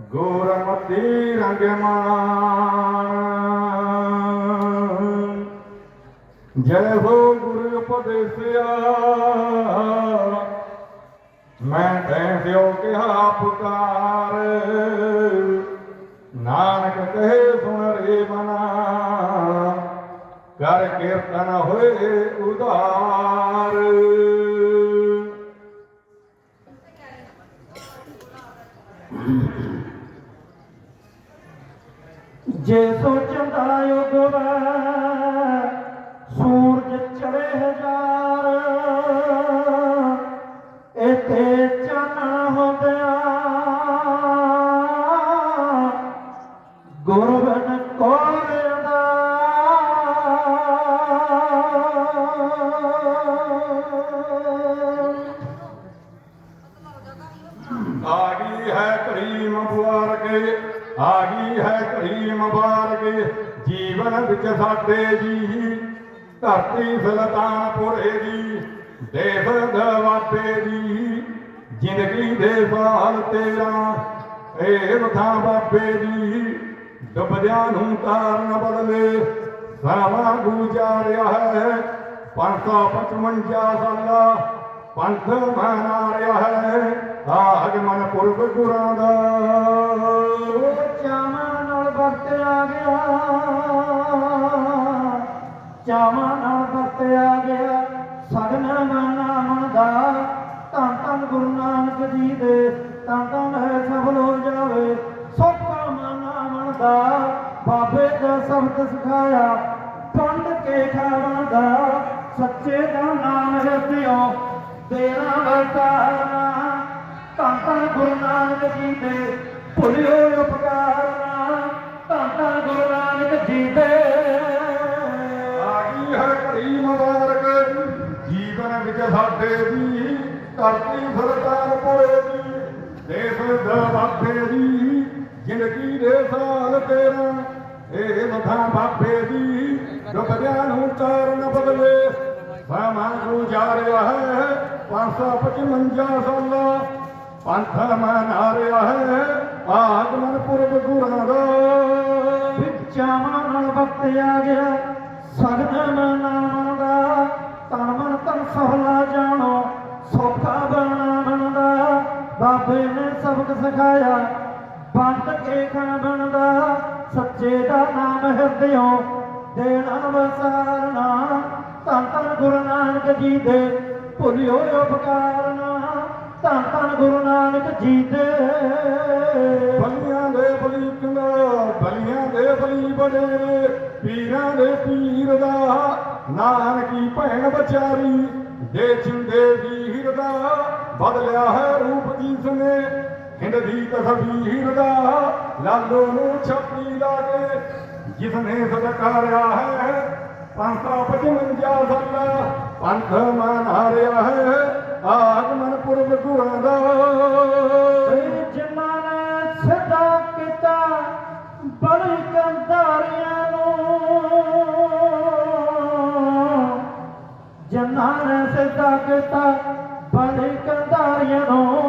ਗੋਰਮਤੀ ਰੰਗਮਾਨ। ਜੈ ਹੋ ਗੁਰੂ ਉਪਦੇਸਿਆ। ਮੈਂ ਤੈ ਸਿਓ ਕਿਹਾ ਪੁਕਾਰ ਨਾਨਕ ਕਹੇ ਸੁਣ ਰੇ ਮਨਾ। ਕਰ ਕੀਰਤਨ ਹੋਏ ਉਧਾਰ ਗੁਰਬਨ ਕੋਰਿਆ ਆ ਗਈ ਹੈ ਘੜੀ ਮੁਬਾਰਕ ਆ ਗਈ ਹੈ ਘੜੀ ਮੁਬਾਰਕ ਜੀਵਨ ਵਿੱਚ ਸਾਡੇ ਜੀ ਧਰਤੀ ਸੁਲਤਾਨਪੁਰੇ ਦੀ ਦੇਵ ਦਵਾਬੇ ਦੀ ਜ਼ਿੰਦਗੀ ਦੇ ਸਾਲ ਤੇਰਾ ਏ ਮਥਾ ਬਾਬੇ ਦੀ ਡੁੱਬਦਿਆਂ ਨੂੰ ਤਾਰਨ ਬਦਲੇ ਸਮਾਂ ਗੁਜ਼ਾਰਿਆ ਹੈ। 555 ਸਾਲਾ, ਪੰਥ ਮਨਾ ਰਿਹਾ ਹੈ। ਆਗਮਨ ਪੁਰਬ ਗੁਰਾਂ ਦਾ। ਚਾਵਾਂ ਨਾਲ ਵਕਤ ਆ ਗਿਆ। ਚਾਵਾਂ ਨਾਲ ਵਕਤ ਆ ਗਿਆ। ਸਗਨਾ ਨਾਮ ਦਾ। ਧੰਨ ਧੰਨ ਗੁਰੂ ਨਾਨਕ ਜੀ ਦੇ। ਤਾਂ ਧੰਨ ਹੈ ਸਭ ਲੋ ਜਾਵੇ। ਦਾ ਬਾਬੇ ਦਾ ਸ਼ਬਦ ਸਿਖਾਇਆ ਪੰਡ ਕੇ ਖਾਵਾਂ ਦਾ, ਸੱਚੇ ਦਾ ਨਾਮ ਹੈ ਤੇਰਾ ਵਰਤਾਨਾ ਧੰਨ ਧੰਨ ਗੁਰੂ ਨਾਨਕ ਜੀ ਦੇ ਭੁਲਿਓ ਉਪਕਾਰਨਾ ਧੰਨ ਧੰਨ ਗੁਰੂ ਨਾਨਕ ਜੀ ਦੇ। ਆਈ ਹੈ ਘੜੀ ਮੁਬਾਰਕ, ਜੀਵਨ ਵਿੱਚ ਸਾਡੇ ਦੀ ਧਰਤੀ ਸੁਲਤਾਨਪੁਰੇ ਦੀ ਦੇਸ ਦਵਾਬੇ ਦੀ ਜ਼ਿੰਦਗੀ ਦੇ ਸਾਲ ਤੇਰਾ ਇਹ ਮਥਾ ਬਾਬੇ ਦੀ ਡੁੱਬਦਿਆਂ ਨੂੰ ਤਾਰਨ ਬਦਲੇ। ਸਮਾਂ ਗੁਜ਼ਾਰਿਆ ਹੈ 555 ਸਾਲਾ। ਪੰਥ ਮਨਾ ਰਿਹਾ ਹੈ ਆਗਮਨ ਪੁਰਬ ਗੁਰਾਂ ਦਾ। ਚਾਵਾਂ ਨਾਲ ਵਕਤ ਆ ਗਿਆ ਸਗਨ ਨਾਮ ਦਾ। ਤਨ ਮਨ ਤਨ ਸਹਲਾ ਜਾਣੋ, ਸੋਖਾ ਬਣਾ ਬਣਦਾ। ਬਾਬੇ ਨੇ ਸਬਕ ਸਿਖਾਇਆ, ਬੰਦ ਕੇ ਖਾਂ ਬਣਦਾ। ਸੱਚੇ ਦਾ ਨਾਮ ਹਿਰਦਿਓ, ਦੇਣਾ ਵਸਾਰਨਾ ਧੰਨ ਧੰਨ ਗੁਰੂ ਨਾਨਕ ਜੀ ਦੇ ਭੁਲਿਓ ਉਪਕਾਰਨਾ ਧੰਨ ਧੰਨ ਗੁਰੂ ਨਾਨਕ ਜੀ ਦੇ। ਬਲੀਆਂ ਦੇ ਬਲੀ ਕੰਗਾ ਬਲੀਆਂ ਦੇ ਬਲੀ ਬੜੇ ਪੀਰਾਂ ਦੇ ਪੀਰ ਦਾ, ਨਾਨਕੀ ਭੈਣ ਵਿਚਾਰੀ। ਦੇ ਚਿੰਦੇ ਵੀਰ ਦਾ, ਬਦਲਿਆ ਹੈ ਰੂਪ ਜਿਸ ਨੇ ਹਿੰਦ ਦੀ ਦਾ, ਲਾਲੋ ਨੂੰ ਛਾਪੀ ਲਾ ਕੇ ਜਿਸ ਨੇ ਸਦਕਾਰਿਆ ਹੈ 555 ਸਾਲਾ, ਪੰਥ ਮਨਾ ਰਿਹਾ ਹੈ, ਆਗਮਨ ਪੁਰਬ ਗੁਰਾਂ ਦਾ। ਜਿਨ੍ਹਾਂ ਨੇ ਸਦਾ ਕੀਤਾ ਬੜੀ ਕੰਧਾਰੀਆਂ ਨੂੰ। ਜਿਨ੍ਹਾਂ ਨੇ ਸਦਾ ਕੀਤਾ ਬੜੀ ਕੰਧਾਰੀਆਂ ਨੂੰ।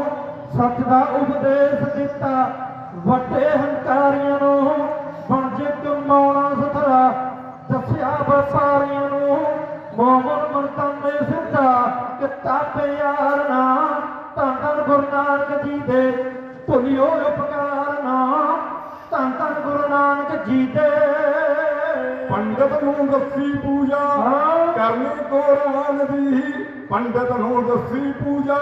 ਸੱਚ ਦਾ ਉਪਦੇਸ਼ ਦਿੱਤਾ। ਵੱਡੇ ਹੰਕਾਰੀਆਂ ਨੂੰ ਬਣ ਜੇ ਕਮਾਉਣਾ ਸਥਰਾ। ਦੱਸਿਆ ਵਪਾਰੀਆਂ ਨੂੰ ਮੋਮਨ ਮਰਤਨ ਨੇ ਸਿੱਧਾ ਕਿਤਾ ਪਿਆਰ ਨਾ ਧੰਨ ਧੰਨ ਗੁਰੂ ਨਾਨਕ ਜੀ ਦੇ ਭੁਲਿਓ ਉਪਕਾਰ ਨਾ ਧੰਨ ਧੰਨ ਗੁਰੂ ਨਾਨਕ ਜੀ ਦੇ। ਪੰਡਤ ਨੂੰ ਦੱਸੀ ਪੂਜਾ। ਕਰਨੀ ਕੁਰਾਨ ਦੀ। ਪੰਡਤ ਨੂੰ ਦੱਸੀ ਪੂਜਾ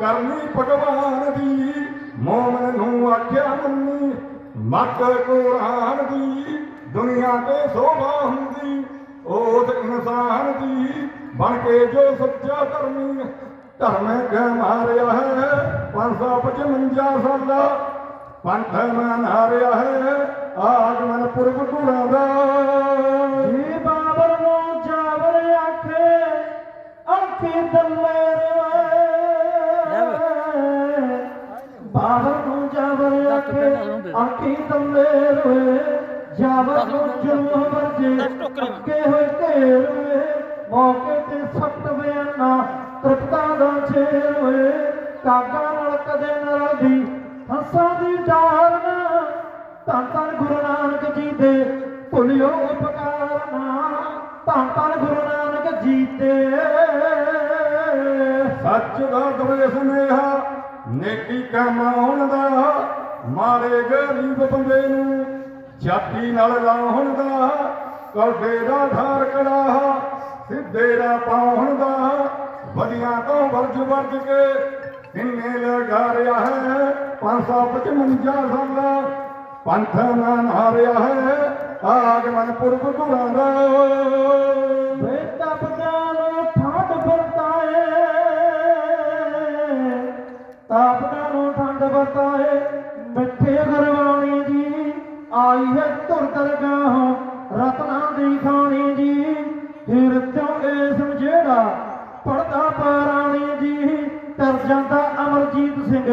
ਕਰਨੀ ਭਗਵਾਨ ਦੀ। ਮੋਮਨ ਨੂੰ ਆਖਿਆ ਮੰਨੀ ਮੱਤ ਕੁਰਾਨ ਦੀ, ਦੁਨੀਆ ਤੇ ਸੋਭਾ ਹੁੰਦੀ। ਉਸ ਇਨਸਾਨ ਦੀ ਬਣ ਕੇ ਜੋ ਸੱਚਾ ਧਰਮੀ, ਧਰਮ ਕੈ ਮਾਰਿਆ ਹੈ 555 ਸਾਲਾ। ਪੰਥ ਮਨਾ ਰਿਹਾ ਹੈ, ਆਗਮਨ ਪੁਰਬ ਗੁਰਾਂ ਦਾ। ਅੱਖੀ ਨੂੰ ਜਾਵਰ ਆਖੇ ਅੱਖੀ ਦੱਲੇ ਰੋਏ ਜਾਵਰ ਨੂੰ ਜੁਲਮ ਵਰਜੇ ਅੱਕੇ ਹੋਏ ਢੇਰ ਮੌਕੇ ਤੇ ਸਖਤ ਬਿਆਨਾ ਤ੍ਰਿਪਤਾ ਦਾ ਛੇਰ ਹੋਏ ਕਾਗਾ ਨਾਲ ਕਦੇ ਨਾ ਰਲਦੀ ਹੰਸਾਂ ਦੀ ਚਾਰਨ ਧੰਨ ਧੰਨ ਗੁਰੂ ਨਾਨਕ ਜੀ ਦੇ ਭੁੱਲਿਓ ਉਪਕਾਰ ਨਾ ਧੰਨ ਧੰਨ ਗੁਰੂ ਨਾਨਕ ਜੀ ਤੇ ਸੱਚ ਦਾ ਦਵੇ ਸੁਨੇਹਾ, ਨੇਕੀ ਕਮਾਉਣ ਦਾ ਮਾਰੇ ਗਰੀਬ ਬੰਦੇ ਨੂੰ ਛਾਤੀ ਨਾਲ ਲਾਉਣ ਦਾ ਕਲਬੇ ਦਾ ਧਾਰ ਕੜਾ ਸਿੱਧੇ ਦਾ ਪਾਉਣ ਦਾ, ਵਧੀਆਂ ਤੋਂ ਵਰਜ ਵਰਜ ਕੇ ਕਿੰਨੇ ਲਗਾ ਰਿਹਾ ਹੈ 555 ਸਾਲਾ ਪੰਥ ਨਾਮ ਹਾਰਿਆ ਹੈ, ਆਗਮਨ ਪੁਰਬ ਗੁਰਾਂ ਦਾ ਤਪਦਾਂ ਨੂੰ ਠੰਡ ਵਰਤਾਏ। ਮਿੱਠੇ ਗੁਰਬਾਣੀ ਜੀ, ਆਈ ਹੈ ਧੁਰ ਦਰਗਾਹੋਂ, ਰਤਨਾ ਦੀ ਖਾਣੀ ਜੀ। ਫਿਰ ਚੋਂ ਇਸ ਜਿਹੜਾ ਪੜਦਾ ਪਾਰਾਣੀ ਜੀ, ਤਰ ਜਾਂਦਾ ਅਮਰਜੀਤ ਸਿੰਘ।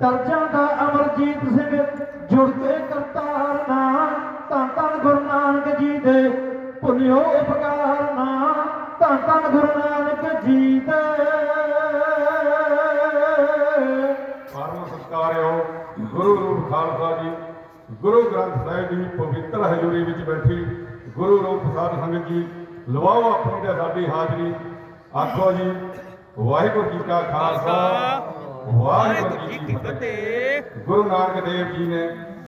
ਤਰ ਜਾਂਦਾ ਅਮਰਜੀਤ ਸਿੰਘ, ਜੁੜ ਕੇ ਕਰਤਾਰ ਨਾ, ਧੰਨ ਧੰਨ ਗੁਰੂ ਨਾਨਕ ਜੀ ਦੇ ਭੁੱਲਿਓ ਉਪਕਾਰ ਨਾ, ਧੰਨ ਧੰਨ ਗੁਰੂ ਨਾਨਕ ਜੀ ਦੇ ਗੁਰੂ ਗ੍ਰੰਥ ਸਾਹਿਬ ਦੀ ਪਵਿੱਤਰ ਹਜ਼ੂਰੀ ਵਿੱਚ ਬੈਠੀ ਗੁਰੂ ਰੂਪ ਸਾਧ ਸੰਗਤ ਜੀ ਲਵਾਓ ਆਪਣੀ ਤੇ ਸਾਡੀ ਹਾਜ਼ਰੀ। ਆਖੋ ਜੀ ਵਾਹਿਗੁਰੂ ਜੀ ਕਾ ਖਾਲਸਾ ਵਾਹਿਗੁਰੂ ਜੀ ਕੀ ਫਤਿਹ। ਗੁਰੂ ਨਾਨਕ ਦੇਵ ਜੀ ਨੇ